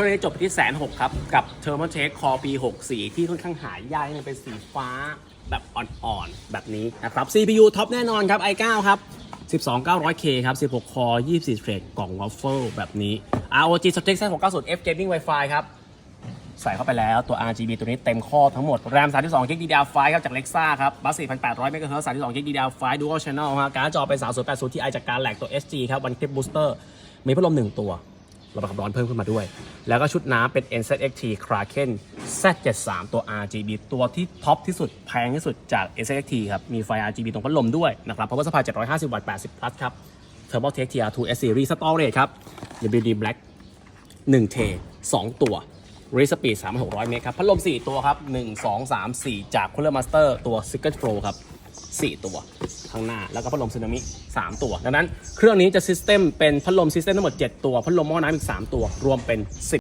รื่องนี้จบที่แสนหกครับ กับ t h e r m o c h e c k Core P6 สีที่ค่อนข้างหายากเนี่ยเป็นสีฟ้าแบบอ่อนๆ แบบนี้นะครับ CPU ท็อปแน่นอนครับ i9 ครับ 12900K ครับ 16 Core 24 Thread กล่อง Waffle แบบนี้ ROG Strix 690 F Gaming Wi-Fi ครับ ใส่เข้าไปแล้วตัว RGB ตัวนี้เต็มข้อทั้งหมด RAM 32 GB DDR5 ครับ จาก Lexa ครับบัส4,800 MHz 32 GB DDR5 Dual Channel ฮะการ์ดจอเป็น3080 Ti จากการแหลกตัว SG ครับ One Clip Booster มีพัดลม1ตัว ระบายความร้อนเพิ่มขึ้นมาด้วย แล้วก็ชุดน้ำเป็น NZXT Kraken Z73 ตัว RGB ตัวที่ท็อปที่สุดแพงที่สุดจาก NZXT ครับ มีไฟ RGB ตรงพัดลมด้วยนะครับ Power Supply 750 วัตต์ 80 plus ครับ Thermal Tech TR2 S Series Storage ครับ WD Black 1เท2ตัว r e s p eed 3,600 เมตรครับ พัดลม 4 ตัวครับ 1 2 3 4 จาก Cooler Master ตัว s i g n Pro ครับ 4 ตัวข้างหน้า แล้วก็พัดลมสึนามิ 3 ตัว ดังนั้นเครื่องนี้จะซิสเต็มเป็นพัดลมซิสเต็มทั้งหมด 7 ตัว พัดลมหม้อน้ำอีก 3 ตัว รวมเป็น 10